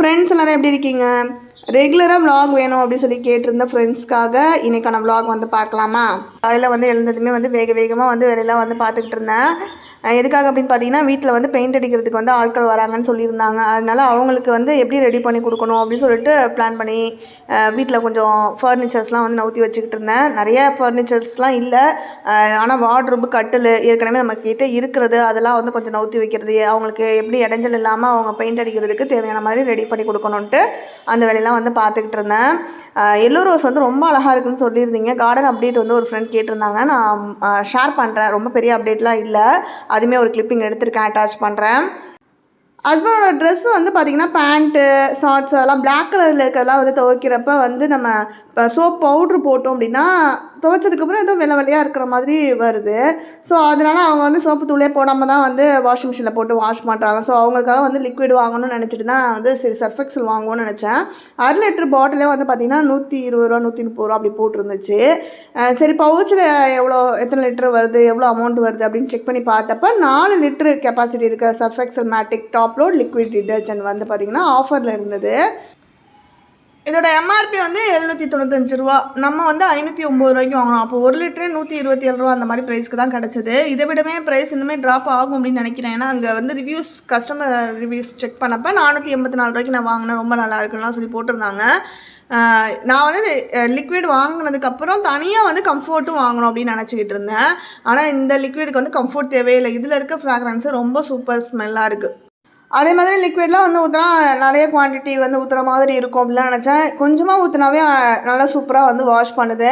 Friends எல்லோரும் எப்படி இருக்கீங்க? ரெகுலராக வ்ளாக் வேணும் அப்படின்னு சொல்லி கேட்டிருந்த ஃப்ரெண்ட்ஸ்க்காக இன்னைக்கான வ்ளாக் வந்து பார்க்கலாமா? காலையில் வந்து எழுந்ததுமே வந்து வேக வேகமாக வந்து வேலையெல்லாம் வந்து பார்த்துக்கிட்டு இருந்தேன். எதுக்காக அப்படின்னு பார்த்தீங்கன்னா வீட்டில் வந்து பெயிண்ட் அடிக்கிறதுக்கு வந்து ஆட்கள் வராங்கன்னு சொல்லியிருந்தாங்க. அதனால் அவங்களுக்கு வந்து எப்படி ரெடி பண்ணி கொடுக்கணும் அப்படின்னு சொல்லிட்டு பிளான் பண்ணி வீட்டில் கொஞ்சம் ஃபர்னிச்சர்ஸ்லாம் வந்து நவுத்தி வச்சுக்கிட்டு இருந்தேன். நிறைய ஃபர்னிச்சர்ஸ்லாம் இல்லை. ஆனால் வார்ட்ரூப் கட்டில் ஏற்கனவே நம்ம கிட்டே இருக்கிறது. அதெல்லாம் வந்து கொஞ்சம் நவுத்தி வைக்கிறது. அவங்களுக்கு எப்படி இடைஞ்சல் இல்லாமல் அவங்க பெயிண்ட் அடிக்கிறதுக்கு தேவையான மாதிரி ரெடி பண்ணி கொடுக்கணுன்ட்டு அந்த வேலையெல்லாம் வந்து பார்த்துக்கிட்டு இருந்தேன். எல்லோ ரோஸ் வந்து ரொம்ப அழகாக இருக்குன்னு சொல்லியிருந்தீங்க. கார்டன் அப்டேட் வந்து ஒரு ஃப்ரெண்ட் கேட்டிருந்தாங்க. நான் ஷேர் பண்ணுறேன் ரொம்ப பெரிய அப்டேட்லாம் இல்லை. அதுவுமே ஒரு கிளிப்பிங் எடுத்திருக்கேன் அட்டாச் பண்ணுறேன் ஹஸ்பண்டோட ட்ரெஸ் வந்து பார்த்திங்கன்னா பேண்ட்டு ஷார்ட்ஸ் அதெல்லாம் பிளாக் கலரில் இருக்கிறதெல்லாம் வந்து துவைக்கிறப்ப வந்து நம்ம சோப் பவுட்ரு போட்டோம் அப்படின்னா துவைச்சதுக்கப்புறம் ஏதோ வெள்ளை வெள்ளையாக இருக்கிற மாதிரி வருது. ஸோ அதனால அவங்க வந்து சோப்பு தூளே போடாமல் தான் வந்து வாஷிங் மிஷினில் போட்டு வாஷ் பண்ணுறாங்க ஸோ அவங்களுக்காக வந்து லிக்விட் வாங்கணும்னு நினச்சிட்டு தான் வந்து சரி சர்ஃபெக்சல் வாங்குவோம்னு நினச்சேன். அரை லிட்டர் பாட்டிலே வந்து பார்த்திங்கன்னா நூற்றி இருபது ரூபா நூற்றி முப்பது ரூபா அப்படி போட்டிருந்துச்சு. சரி பவுச்சில் எவ்வளோ எத்தனை லிட்டர் வருது எவ்வளோ அமௌண்ட் வருது அப்படின்னு செக் பண்ணி பார்த்தப்ப நாலு லிட்டரு கெப்பாசிட்டி இருக்க Surf Excel matic top load liquid detergent வந்து பார்த்திங்கன்னா ஆஃபரில் இருந்தது. இதோட எம்ஆர்பி வந்து எழுநூற்றி தொண்ணூத்தஞ்சு ரூபா. நம்ம வந்து ஐநூற்றி ஒம்பது ரூபாய்க்கு வாங்கினோம் அப்போ ஒரு லிட்டரே நூற்றி இருபத்தி ஏழு ரூபா அந்த மாதிரி ப்ரைஸ்க்கு தான் கிடச்சிது. இதை விடவே ப்ரைஸ் இன்னுமே ட்ராப் ஆகும் அப்படின்னு நினைக்கிறேன். ஏன்னா அங்கே வந்து ரிவ்யூஸ் கஸ்டமர் ரிவ்யூஸ் செக் பண்ணப்போ நானூற்றி எண்பத்தி நாலு ரூபாய்க்கு நான் வாங்கினேன். ரொம்ப நல்லா இருக்குன்னுலாம் சொல்லி போட்டிருந்தாங்க. நான் வந்து லிக்விட் வாங்கினதுக்கப்புறம் தனியாக வந்து கம்ஃபர்ட்டும் வாங்கணும் அப்படின்னு நினச்சிக்கிட்டு இருந்தேன். ஆனால் இந்த லிக்விடுக்கு வந்து கம்ஃபர்ட் தேவையில்லை இதில் இருக்க ஃப்ராக்ரன்ஸு ரொம்ப சூப்பர் ஸ்மெல்லாக இருக்குது அதே மாதிரி லிக்விட்லாம் வந்து ஊற்றினா நிறைய குவான்டிட்டி வந்து ஊற்றுற மாதிரி இருக்கும் அப்படிலாம் நினச்சேன். கொஞ்சமாக ஊற்றினாவே நல்லா சூப்பராக வந்து வாஷ் பண்ணுது.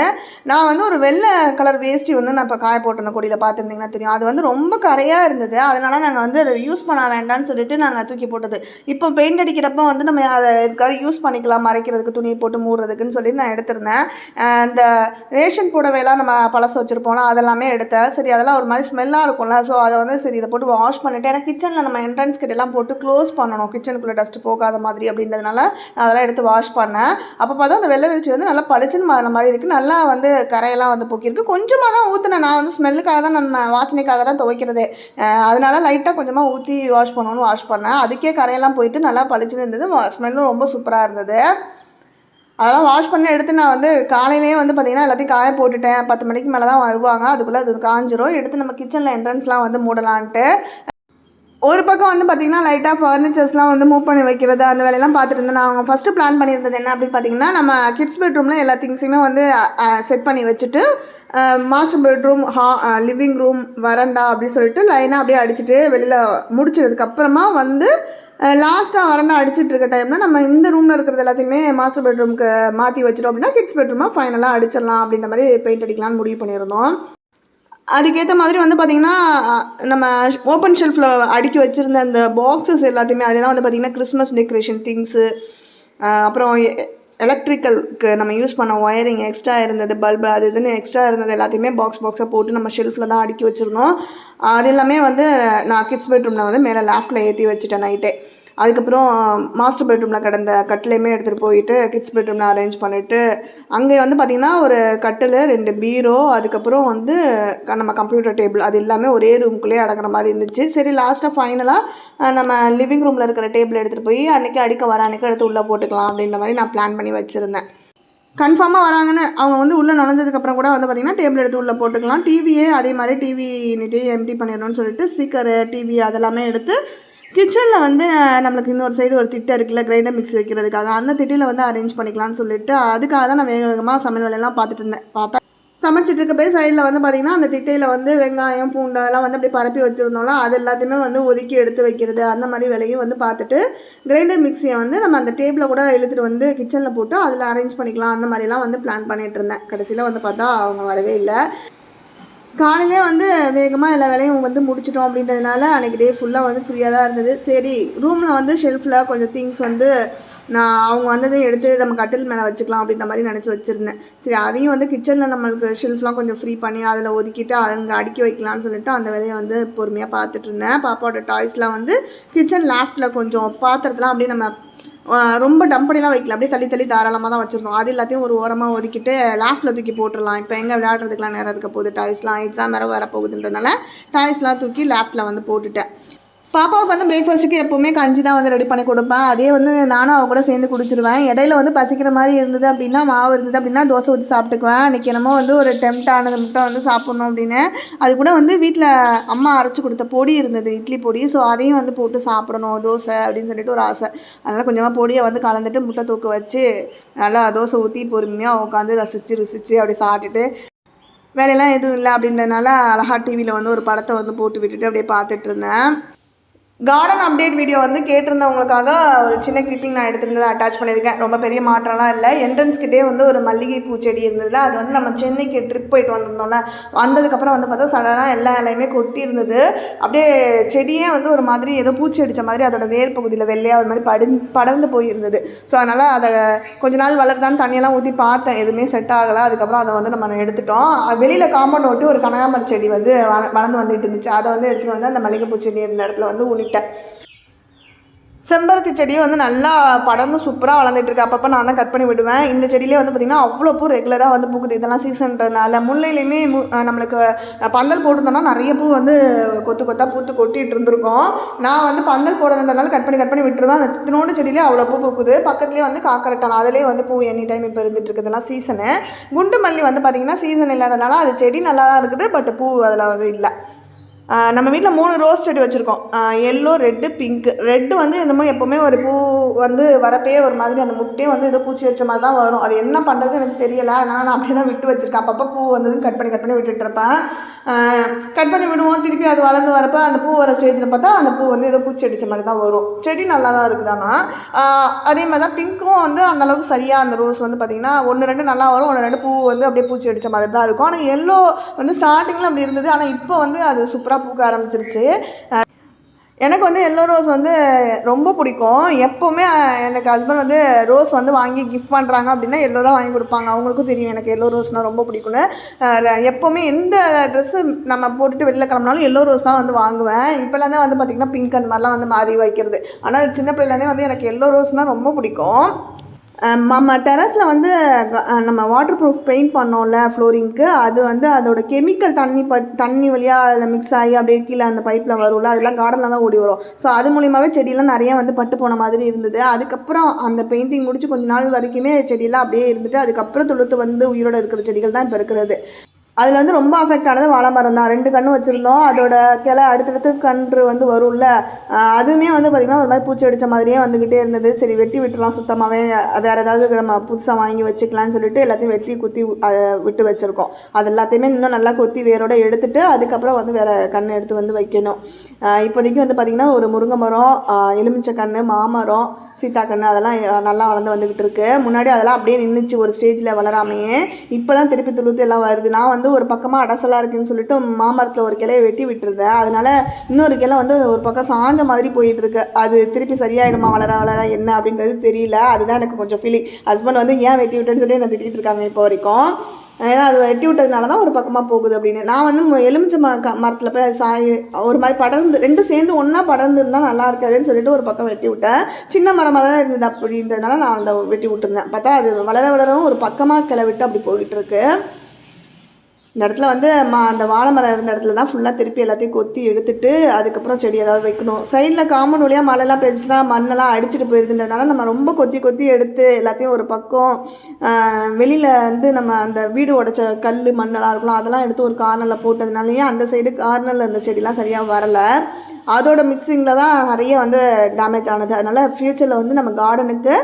நான் வந்து ஒரு வெள்ளை கலர் வேஸ்ட்டி வந்து நான் இப்போ காய போட்டிருந்த கொடியில் பார்த்துருந்தீங்கன்னா தெரியும். அது வந்து ரொம்ப கரையாக இருந்தது. அதனால் நாங்கள் வந்து அதை யூஸ் பண்ண வேண்டாம்னு சொல்லிட்டு நாங்கள் தூக்கி போட்டது. இப்போ பெயிண்ட் அடிக்கிறப்ப வந்து நம்ம அதை இதுக்காக யூஸ் பண்ணிக்கலாம். மறைக்கிறதுக்கு துணியை போட்டு மூடுறதுக்குன்னு சொல்லி நான் எடுத்திருந்தேன். இந்த ரேஷன் புடவைலாம் நம்ம பழச வச்சுருப்போம்ல அதெல்லாமே எடுத்தேன். சரி அதெல்லாம் ஒரு மாதிரி ஸ்மெல்லாக இருக்கும்ல. ஸோ அதை வந்து சரி இதை போட்டு வாஷ் பண்ணிவிட்டு ஏன்னா கிச்சனில் நம்ம என்ட்ரன்ஸ் கிட்டலாம் போட்டு க்ளோஸ் பண்ணணும். கிச்சனுக்குள்ளே டஸ்ட் போகாத மாதிரி அப்படின்றதுனால நான் அதெல்லாம் எடுத்து வாஷ் பண்ணேன். அப்போ பார்த்தா அந்த வெள்ளை வெளிச்சி வந்து நல்லா பளிச்சுன்னு மாறின மாதிரி இருக்குது நல்லா வந்து கரையெல்லாம் வந்து போக்கியிருக்கு. கொஞ்சமாக தான் ஊற்றினேன் நான் வந்து ஸ்மெல்லுக்காக தான் நம்ம வாசனைக்காக தான் துவைக்கிறது. அதனால லைட்டாக கொஞ்சமாக ஊற்றி வாஷ் பண்ணணும்னு வாஷ் பண்ணேன். அதுக்கே கரையெல்லாம் போயிட்டு நல்லா பளிச்சுன்னு இருந்தது. ஸ்மெல்லும் ரொம்ப சூப்பராக இருந்தது. அதெல்லாம் வாஷ் பண்ணி எடுத்து நான் வந்து காலையிலேயே வந்து பார்த்திங்கன்னா எல்லாத்தையும் காய போட்டுட்டேன். பத்து மணிக்கு மேலே தான் வருவாங்க. அதுக்குள்ளே அது காஞ்சிரும். எடுத்து நம்ம கிச்சனில் என்ட்ரன்ஸ்லாம் வந்து மூடலான்ட்டு ஒரு பக்கம் வந்து பார்த்திங்கன்னா லைட்டாக ஃபர்னிச்சர்ஸ்லாம் வந்து மூவ் பண்ணி வைக்கிறது அந்த வேலையெல்லாம் பார்த்துட்டு இருந்தேன். நான் ஃபஸ்ட்டு பிளான் பண்ணியிருந்தது என்ன அப்படின்னு பார்த்தீங்கன்னா நம்ம கிட்ஸ் பெட்ரூமில் எல்லா திங்ஸையுமே வந்து செட் பண்ணி வச்சுட்டு மாஸ்டர் பெட்ரூம் ஹா லிவிங் ரூம் வரண்டா அப்படின்னு சொல்லிட்டு லைனாக அப்படியே அடிச்சுட்டு வெளியில் முடிச்சதுக்கப்புறமா வந்து லாஸ்ட்டாக வரண்டா அடிச்சிட்டு இருக்க டைமில் நம்ம இந்த ரூமில் இருக்கிறது எல்லாத்தையுமே மாஸ்டர் பெட்ரூம்க்கு மாற்றி வச்சிட்டோம் அப்படின்னா கிட்ஸ் பெட்ரூமாக ஃபைனலாக அடிச்சிடலாம் அப்படின்ற மாதிரி பெயிண்ட் அடிக்கலாம்னு முடிவு பண்ணியிருந்தோம். அதுக்கேற்ற மாதிரி வந்து பார்த்திங்கன்னா நம்ம ஓப்பன் ஷெல்ஃபில் அடுக்கி வச்சுருந்த அந்த பாக்ஸஸ் எல்லாத்தையுமே அதெல்லாம் வந்து பார்த்திங்கன்னா கிறிஸ்மஸ் டெக்கரேஷன் திங்ஸு அப்புறம் எலக்ட்ரிக்கலுக்கு நம்ம யூஸ் பண்ண ஒயரிங் எக்ஸ்ட்ரா இருந்தது பல்பு அது இதுன்னு எக்ஸ்ட்ரா இருந்தது எல்லாத்தையுமே பாக்ஸ் பாக்ஸாக போட்டு நம்ம ஷெல்ஃபில் தான் அடுக்கி வச்சுருந்தோம். அது எல்லாமே வந்து நான் கிட்ஸ் பெட்ரூமில் வந்து மேலே லேஃப்டில் ஏற்றி வச்சுட்டேன் நைட்டே அதுக்கப்புறம் மாஸ்டர் பெட்ரூமில் கிடந்த கட்டிலையுமே எடுத்துகிட்டு போயிட்டு கிட்ஸ் பெட்ரூமில் அரேஞ்ச் பண்ணிவிட்டு அங்கே வந்து பார்த்திங்கன்னா ஒரு கட்டில் ரெண்டு பீரோ அதுக்கப்புறம் வந்து நம்ம கம்ப்யூட்டர் டேபிள் அது எல்லாமே ஒரே ரூம்குள்ளேயே அடங்குற மாதிரி இருந்துச்சு. சரி லாஸ்ட்டாக ஃபைனலாக நம்ம லிவிங் ரூமில் இருக்கிற டேபிள் எடுத்துகிட்டு போய் அன்றைக்கி அடிக்க வர அன்றைக்கி எடுத்து உள்ளே போட்டுக்கலாம் அப்படின்ற மாதிரி நான் பிளான் பண்ணி வச்சுருந்தேன். கன்ஃபார்மாக வராங்கன்னு அவங்க வந்து உள்ளே நுழைஞ்சதுக்கப்புறம் கூட வந்து பார்த்திங்கன்னா டேபிள் எடுத்து உள்ளே போட்டுக்கலாம். டிவியே அதே மாதிரி டிவி நீட்டே எம்டி பண்ணிடணும்னு சொல்லிட்டு ஸ்பீக்கரு டிவி அதெல்லாமே எடுத்து கிச்சனில் வந்து நம்மளுக்கு இன்னொரு சைடு ஒரு திட்டை இருக்குல்ல கிரைண்டர் மிக்ஸ் வைக்கிறதுக்காக. அந்த திட்டியில் வந்து அரேஞ்ச் பண்ணிக்கலாம்னு சொல்லிட்டு அதுக்காக தான் நான் வேக வேகமாக சமையல் வேலையெல்லாம் பார்த்துட்டு இருந்தேன். பார்த்தா சமைச்சிட்டு இருக்க போய் சைடில் வந்து பார்த்திங்கன்னா அந்த திட்டையில் வந்து வெங்காயம் பூண்டு அதெல்லாம் வந்து அப்படியே பரப்பி வச்சுருந்தோம்ல அது எல்லாத்தையுமே வந்து ஒதுக்கி எடுத்து வைக்கிறது அந்த மாதிரி வேலையும் வந்து பார்த்துட்டு கிரைண்டர் மிக்ஸியை வந்து நம்ம அந்த டேபிளை கூட இழுத்துட்டு வந்து கிச்சனில் போட்டு அதில் அரேஞ்ச் பண்ணிக்கலாம் அந்த மாதிரிலாம் வந்து பிளான் பண்ணிட்டு இருந்தேன். கடைசியில் வந்து பார்த்தா அவங்க வரவே இல்லை. காலையிலே வந்து வேகமாக எல்லா வேலையும் வந்து முடிச்சிட்டோம் அப்படின்றதுனால அன்றைக்கி டே ஃபுல்லாக வந்து ஃப்ரீயாக தான் இருந்தது. சரி ரூமில் வந்து ஷெல்ஃபில் கொஞ்சம் திங்ஸ் வந்து நான் அவங்க வந்ததை எடுத்து நம்ம கட்டில் மேலே வச்சுக்கலாம் அப்படின்ற மாதிரி நினச்சி வச்சுருந்தேன். சரி அதையும் வந்து கிச்சனில் நம்மளுக்கு ஷெல்ஃப்லாம் கொஞ்சம் ஃப்ரீ பண்ணி அதில் ஒதுக்கிட்டு அங்கே அடுக்கி வைக்கலாம்னு சொல்லிட்டு அந்த வேலையை வந்து பொறுமையாக பார்த்துட்டு இருந்தேன். பாப்பாவோட டாய்ஸ்லாம் வந்து கிச்சன் லாஃப்ட்டில் கொஞ்சம் பாத்திரத்தெலாம் அப்படியே நம்ம ரொம்ப டம்ப் பண்ணிலாம் வைக்கல. அப்படியே தள்ளி தள்ளி தாராளமாக தான் வச்சுருந்தோம். அது எல்லாத்தையும் ஒரு ஓரமாக ஒதுக்கிட்டு லாஃப்டில் தூக்கி போட்டுடலாம். இப்போ எங்கே விளையாடுறதுக்குலாம் நேரம் இருக்க போகுது. டாய்ஸ்லாம் எக்ஸாம் வேறு வர போகுதுன்றதுனால டாய்ஸ்லாம் தூக்கி லாஃப்ட்டில் வந்து போட்டுட்டேன். பாப்பாவுக்கு வந்து பிரேக்ஃபாஸ்ட்டுக்கு எப்போவுமே கஞ்சி தான் வந்து ரெடி பண்ணி கொடுப்பேன். அதே வந்து நானும் அவ கூட சேர்ந்து குடிச்சிருவேன். இடையில வந்து பசிக்கிற மாதிரி இருந்தது அப்படின்னா மாவு இருந்தது அப்படின்னா தோசை ஊற்றி சாப்பிட்டுக்குவேன். அன்றைக்கி என்னமோ வந்து ஒரு டெம்ட் ஆனது மட்டும் வந்து சாப்பிட்ணும் அப்படின்னு. அது கூட வந்து வீட்டில் அம்மா அரைச்சி கொடுத்த பொடி இருந்தது இட்லி பொடி. ஸோ அதையும் வந்து போட்டு சாப்பிடணும் தோசை அப்படின்னு சொல்லிட்டு ஒரு ஆசை. அதனால் கொஞ்சமாக பொடியை வந்து கலந்துட்டு முட்டை தூக்க வச்சு நல்லா தோசை ஊற்றி பொறுமையாக உட்காந்து ரசித்து ருசித்து அப்படி சாப்பிட்டுட்டு வேலையெல்லாம் எதுவும் இல்லை அப்படின்றதுனால அழகா டிவியில் வந்து ஒரு படத்தை வந்து போட்டு விட்டுட்டு அப்படியே பார்த்துட்டு இருந்தேன். கார்டன் அப்டேட் வீடியோ வந்து கேட்டிருந்தவங்களுக்காக ஒரு சின்ன கிளிப்பிங் நான் எடுத்திருந்தது அட்டாச் பண்ணியிருக்கேன். ரொம்ப பெரிய மாற்றம்லாம் இல்லை. என்ட்ரன்ஸ்கிட்டே வந்து ஒரு மல்லிகை பூச்செடி இருந்ததுல அது வந்து நம்ம சென்னைக்கு ட்ரிப் போயிட்டு வந்திருந்தோம்ல. வந்ததுக்கப்புறம் வந்து பார்த்தா சடனாக எல்லா இலையுமே கொட்டி இருந்தது. அப்படியே செடியே வந்து ஒரு மாதிரி ஏதோ பூச்சி அடித்த மாதிரி அதோட வேர் பகுதியில் வெள்ளையாக ஒரு மாதிரி படு படர்ந்து போயிருந்தது. ஸோ அதனால் அதை கொஞ்ச நாள் வளர்த்தான்னு தண்ணியெல்லாம் ஊற்றி பார்த்தேன். எதுவுமே செட் ஆகலை. அதுக்கப்புறம் அதை வந்து நம்ம எடுத்துட்டோம். வெளியில் காம்பவுண்ட் ஒட்டி ஒரு கனகாமரம் செடி வந்து வள- வளர்ந்து வந்துட்டு இருந்துச்சு. அதை வந்து எடுத்துகிட்டு வந்து அந்த மல்லிகைப்பூ செடி இருந்த இடத்துல வந்து விட்டேன். செம்பருத்தி செடியும் வந்து நல்லா படர்ந்து சூப்பராக வளர்ந்துட்டுருக்கு அப்பப்போ நான் தான் கட் பண்ணி விடுவேன். இந்த செடியிலே வந்து பார்த்திங்கன்னா அவ்வளோ பூ ரெகுலராக வந்து பூக்குது. இதெல்லாம் சீசன்றதுனால முல்லையிலையுமே மு நம்மளுக்கு பந்தல் போட்டிருந்தோம்னா நிறைய பூ வந்து கொத்து கொத்தாக பூத்து கொட்டிட்டு இருந்திருக்கும். நான் வந்து பந்தல் போடுறதுனால கட் பண்ணி கட் பண்ணி விட்டுருவேன். அந்த திருநோண்டு செடியிலே அவ்வளோ பூ பூக்குது. பக்கத்துலேயே வந்து காக்கரட்டான் அதிலே வந்து பூ எனி டைம் இப்போ இருந்துட்டு இருக்குது இதெல்லாம் சீசனு குண்டு மல்லி வந்து பார்த்திங்கன்னா சீசன் இல்லாதனால அது செடி நல்லா தான் இருக்குது. பட் பூ அதில் வந்து இல்லை. நம்ம வீட்டில் மூணு ரோஸ் செடி வச்சுருக்கோம். எல்லோ ரெட்டு பிங்க்கு ரெட்டு வந்து என்னமோ எப்போவுமே ஒரு பூ வந்து வரப்பே ஒரு மாதிரி அந்த முட்டையே வந்து ஏதோ பூச்சி வச்ச மாதிரி தான் வரும். அது என்ன பண்ணுறது எனக்கு தெரியலை. அதனால் நான் அப்படியே தான் விட்டு வச்சுருக்கேன். அப்பப்போ பூ வந்ததுன்னு கட் பண்ணி கட் பண்ணி விட்டுட்டு இருப்பேன். கட் பண்ணி விடுவோம். திருப்பி அது வளர்ந்து வரப்போ அந்த பூ வர ஸ்டேஜில் பார்த்தா அந்த பூ வந்து ஏதோ பூச்சி அடித்த மாதிரி தான் வரும். செடி நல்லா தான் இருக்குது ஆனால் அதே மாதிரி தான் பிங்க்கும் வந்து அந்தளவுக்கு சரியாக அந்த ரோஸ் வந்து பார்த்திங்கன்னா ஒன்று ரெண்டு நல்லா வரும். ஒன்று ரெண்டு பூ வந்து அப்படியே பூச்சி அடித்த மாதிரி தான் இருக்கும். ஆனால் எல்லோ வந்து ஸ்டார்டிங்கில் அப்படி இருந்தது. ஆனால் இப்போ வந்து அது சூப்பராக பூக்க ஆரம்பிச்சிருச்சு. எனக்கு வந்து எல்லோ ரோஸ் வந்து ரொம்ப பிடிக்கும். எப்போவுமே எனக்கு ஹஸ்பண்ட் வந்து ரோஸ் வந்து வாங்கி கிஃப்ட் பண்ணுறாங்க அப்படின்னா எல்லோ தான் வாங்கி கொடுப்பாங்க. அவங்களுக்கும் தெரியும் எனக்கு எல்லோ ரோஸ்னால் ரொம்ப பிடிக்கும்னு. எப்போவுமே எந்த ட்ரெஸ்ஸு நம்ம போட்டுட்டு வெளில கிளம்புனாலும் எல்லோ ரோஸ் தான் வந்து வாங்குவேன். இப்போலாம் தான் வந்து பார்த்திங்கன்னா பிங்க் அந்த மாதிரிலாம் வந்து மாறி வைக்கிறது. ஆனால் சின்ன பிள்ளைலேருந்தே வந்து எனக்கு எல்லோ ரோஸ்னால் ரொம்ப பிடிக்கும். நம்ம டெரஸில் வந்து நம்ம வாட்டர் ப்ரூஃப் பெயிண்ட் பண்ணோம்ல ஃப்ளோரிங்க்கு அது வந்து அதோட கெமிக்கல் தண்ணி பட் தண்ணி வழியாக அதில் மிக்ஸ் ஆகி அப்படியே கீழே அந்த பைப்பில் வரும்ல அதெல்லாம் கார்டனில் தான் ஓடி வரும். ஸோ அது மூலியமாகவே செடியெல்லாம் நிறைய வந்து பட்டு போன மாதிரி இருந்தது. அதுக்கப்புறம் அந்த பெயிண்டிங் முடிச்சு கொஞ்ச நாள் வரைக்குமே செடியெல்லாம் அப்படியே இருந்துட்டு அதுக்கப்புறம் துளுத்து வந்து உயிரோட இருக்கிற செடிகள் தான் இப்போ இருக்கிறது. அதில் வந்து ரொம்ப அஃபெக்ட் ஆனது வாழை மரம் தான். ரெண்டு கன்று வச்சுருந்தோம். அதோட கிளை அடுத்தடுத்து கன்று வந்து வரும்ல. அதுவுமே வந்து பார்த்திங்கன்னா ஒரு மாதிரி பூச்சி அடித்த மாதிரியே வந்துக்கிட்டே இருந்தது. சரி வெட்டி விட்டுலாம் சுத்தமாகவே வேறு ஏதாவது நம்ம புதுசாக வாங்கி வச்சுக்கலான்னு சொல்லிட்டு எல்லாத்தையும் வெட்டி குத்தி விட்டு வச்சுருக்கோம். அது எல்லாத்தையுமே இன்னும் நல்லா கொத்தி வேரோட எடுத்துட்டு அதுக்கப்புறம் வந்து வேறு கன்று எடுத்து வந்து வைக்கணும். இப்போதைக்கு வந்து பார்த்திங்கன்னா ஒரு முருங்கை மரம் எலுமிச்சை கன்று மாமரம் சீத்தா கன்று அதெல்லாம் நல்லா வளர்ந்து வந்துக்கிட்டு இருக்கு. முன்னாடி அதெல்லாம் அப்படியே நின்றுச்சு ஒரு ஸ்டேஜில் வளராமையே. இப்போ தான் திருப்பி துளுத்து எல்லாம் வருது. நான் வந்து ஒரு பக்கமாக அடசலாக இருக்குன்னு சொல்லிட்டு மாமரத்தில் ஒரு கிளையை வெட்டி விட்டுருந்தேன். அதனால இன்னொரு கிளை வந்து ஒரு பக்கம் சாஞ்ச மாதிரி போயிட்டுருக்கு. அது திருப்பி சரியாயிடுமா வளர வளர என்ன அப்படின்றது தெரியல. அதுதான் எனக்கு கொஞ்சம் ஃபீலிங் ஹஸ்பண்ட் வந்து ஏன் வெட்டி விட்டேன்னு சொல்லி என்ன திட்டிகிட்டு இருக்காங்க இப்போ வரைக்கும். ஏன்னா அது வெட்டி விட்டதுனால தான் ஒரு பக்கமாக போகுது அப்படின்னு. நான் வந்து எலுமிச்சை ம க மரத்தில் போய் சாய் ஒரு மாதிரி படர்ந்து ரெண்டும் சேர்ந்து ஒன்றா படர்ந்து இருந்தால் நல்லா இருக்காதுன்னு சொல்லிட்டு ஒரு பக்கம் வெட்டி விட்டேன். சின்ன மரமாக தான் இருந்தது அப்படின்றதுனால நான் அந்த வெட்டி விட்டுருந்தேன். பார்த்தா அது வளர வளரவும் ஒரு பக்கமாக கிளை விட்டு அப்படி போயிட்டுருக்கு. இந்த இடத்துல வந்து மா அந்த வாழை மரம் இருந்த இடத்துல தான் ஃபுல்லாக திருப்பி எல்லாத்தையும் கொத்தி எடுத்துட்டு அதுக்கப்புறம் செடி ஏதாவது வைக்கணும். சைடில் காமன் வழியாக மழைலாம் பெஞ்சுன்னா மண்ணெல்லாம் அடிச்சுட்டு போயிருதுன்றதுனால நம்ம ரொம்ப கொத்தி கொத்தி எடுத்து எல்லாத்தையும் ஒரு பக்கம் வெளியில் வந்து நம்ம அந்த வீடு உடைச்ச கல் மண்ணெல்லாம் இருக்கலாம் அதெல்லாம் எடுத்து ஒரு கார்னரில் போட்டதுனாலயே அந்த சைடு கார்னரில் இருந்த செடிலாம் சரியாக வரலை. அதோட மிக்சிங்கில் தான் நிறைய வந்து டேமேஜ் ஆனது. அதனால் ஃப்யூச்சரில் வந்து நம்ம கார்டனுக்கு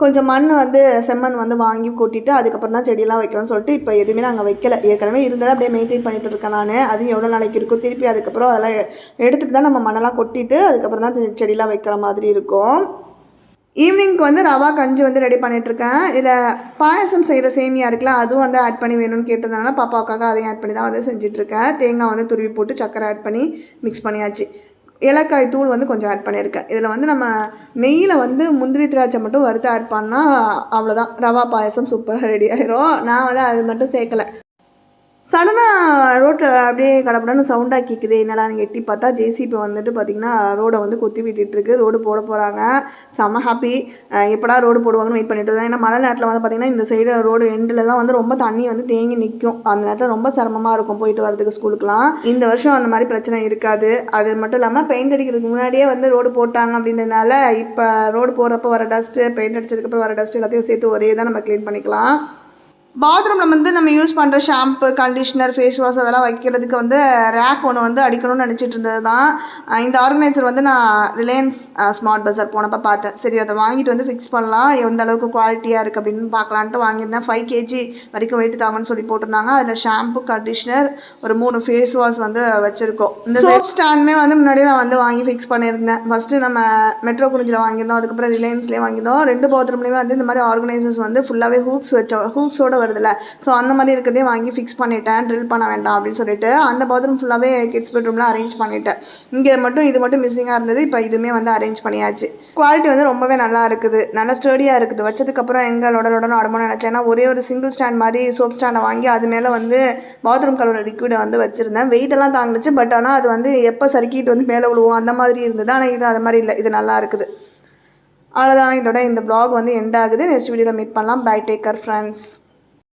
கொஞ்சம் மண் வந்து செம்மண் வந்து வாங்கி கொட்டிட்டு அதுக்கப்புறம் தான் செடியெல்லாம் வைக்கணும்னு சொல்லிட்டு இப்போ எதுவுமே நாங்கள் வைக்கல. ஏற்கனவே இருந்தாலும் அப்படியே மெயின்டைன் பண்ணிட்டு இருக்கேன் நான். அதுவும் எவ்வளோ நாளைக்கு இருக்கும் திருப்பி அதுக்கப்புறம் அதெல்லாம் எடுத்துகிட்டு தான் நம்ம மண்ணெல்லாம் கொட்டிட்டு அதுக்கப்புறம் தான் செ- செடியெல்லாம் வைக்கிற மாதிரி இருக்கும். ஈவினிங்க்கு வந்து ரவா கஞ்சி வந்து ரெடி பண்ணிகிட்ருக்கேன் இதில் பாயசம் செய்கிற சேமியா இருக்குல்ல அதுவும் வந்து ஆட் பண்ணி வேணும்னு கேட்டதுனால பாப்பாவுக்காக அதையும் ஆட் பண்ணி தான் வந்து செஞ்சிட்ருக்கேன் தேங்காய் வந்து துருவி போட்டு சக்கரை ஆட் பண்ணி மிக்ஸ் பண்ணியாச்சு. ஏலக்காய் தூள் வந்து கொஞ்சம் ஆட் பண்ணியிருக்கேன். இதில் வந்து நம்ம நெய்யில் வந்து முந்திரி திராட்சை மட்டும் வறுத்து ஆட் பண்ணால் அவ்வளோதான் ரவா பாயசம் சூப்பராக ரெடி ஆயிரும். நான் வந்து அது மட்டும் சேர்க்கல. சடனாக ரோட்டில் அப்படியே கடப்படன்னு சவுண்டாக கேட்குது என்னடா எட்டி பார்த்தா ஜேசிபி வந்துட்டு பார்த்திங்கன்னா ரோடை வந்து கொத்தி விட்டுட்டுருக்கு ரோடு போட போகிறாங்க செம்ம ஹாப்பி எப்படா ரோடு போடுவாங்கன்னு வெயிட் பண்ணிட்டு இருந்தேன் ஏன்னா மழை நேரத்தில் வந்து பார்த்திங்கன்னா இந்த சைடு ரோடு எண்டுலலாம் வந்து ரொம்ப தண்ணி வந்து தேங்கி நிற்கும் அந்த நேரத்தில் ரொம்ப சிரமமாக இருக்கும் போயிட்டு வரதுக்கு ஸ்கூலுக்குலாம் இந்த வருஷம் அந்த மாதிரி பிரச்சனை இருக்காது. அது மட்டும் இல்லாமல் பெயிண்ட் அடிக்கிறதுக்கு முன்னாடியே வந்து ரோடு போட்டாங்க அப்படின்றதுனால இப்போ ரோடு போகிறப்ப வர டஸ்ட்டு பெயிண்ட் அடிச்சதுக்கப்புறம் வர டஸ்ட் எல்லாத்தையும் சேர்த்து ஒரே தான் நம்ம க்ளீன் பண்ணிக்கலாம். பாத்ரூமில் வந்து நம்ம யூஸ் பண்ணுற ஷாம்பு கண்டிஷ்னர் ஃபேஸ் வாஷ் அதெல்லாம் வைக்கிறதுக்கு வந்து ரேக் ஒன்று வந்து அடிக்கணும்னு நினச்சிட்டு இருந்தது தான் இந்த ஆர்கனைசர் வந்து நான் ரிலையன்ஸ் ஸ்மார்ட் பஸார் போனப்போ பார்த்தேன். சரி அதை வாங்கிட்டு வந்து ஃபிக்ஸ் பண்ணலாம். எந்த அளவுக்கு குவாலிட்டியாக இருக்குது அப்படின்னு பார்க்கலான்ட்டு வாங்கியிருந்தேன். ஃபைவ் கேஜி வரைக்கும் வெயிட் தாங்கன்னு சொல்லி போட்டிருந்தாங்க. அதில் ஷாம்பு கண்டிஷ்னர் ஒரு மூணு ஃபேஸ் வாஷ் வந்து வச்சுருக்கோம். இந்த சோப் ஸ்டாண்டுமே வந்து முன்னாடியே நான் வந்து வாங்கி ஃபிக்ஸ் பண்ணியிருந்தேன். ஃபஸ்ட்டு நம்ம மெட்ரோ குறிஞ்சில் வாங்கியிருந்தோம். அதுக்கப்புறம் ரிலையன்ஸ்லேயே வாங்கியிருந்தோம். ரெண்டு பாத்ரூம்லேயுமே வந்து இந்த மாதிரி ஆர்கனைசர்ஸ் வந்து ஃபுல்லாகவே ஹூக்ஸ் வச்ச ஹூக்ஸோட வருதுல்ல. ஸோ அந்த மாதிரி இருக்கிறதே வாங்கி ஃபிக்ஸ் பண்ணிட்டேன். ட்ரில் பண்ண வேண்டாம் அப்படின்னு சொல்லிட்டு அந்த பாத்ரூம் ஃபுல்லாகவே கிட்ஸ் பெட்ரூமில் அரேஞ்ச் பண்ணிட்டேன். இங்கே மட்டும் இது மட்டும் மிஸ்ஸிங்காக இருந்தது. இப்போ இதுவுமே வந்து அரேஞ்ச் பண்ணியாச்சு. குவாலிட்டி வந்து ரொம்பவே நல்லா இருக்குது. நல்லா ஸ்டடியாக இருக்குது. வச்சதுக்கப்புறம் எங்கள் லொட லொடன்னு நினச்சேன். ஏன்னா ஒரே ஒரு சிங்கிள் ஸ்டாண்ட் மாதிரி சோப் ஸ்டாண்டை வாங்கி அது மேலே வந்து பாத்ரூம் கலர் லிக்விடை வந்து வச்சுருந்தேன். வெயிட்டெல்லாம் தாங்கிச்சு பட் ஆனால் அது வந்து எப்போ சறுக்கிட்டு வந்து மேலே விழுவோம் அந்த மாதிரி இருந்தது. ஆனால் இது அது மாதிரி இல்லை. இது நல்லா இருக்குது. அவ்வளோதான் இதோட இந்த ப்ளாக் வந்து எண்ட் ஆகுது. நெக்ஸ்ட் வீடியோவில் மீட் பண்ணலாம். By taker friends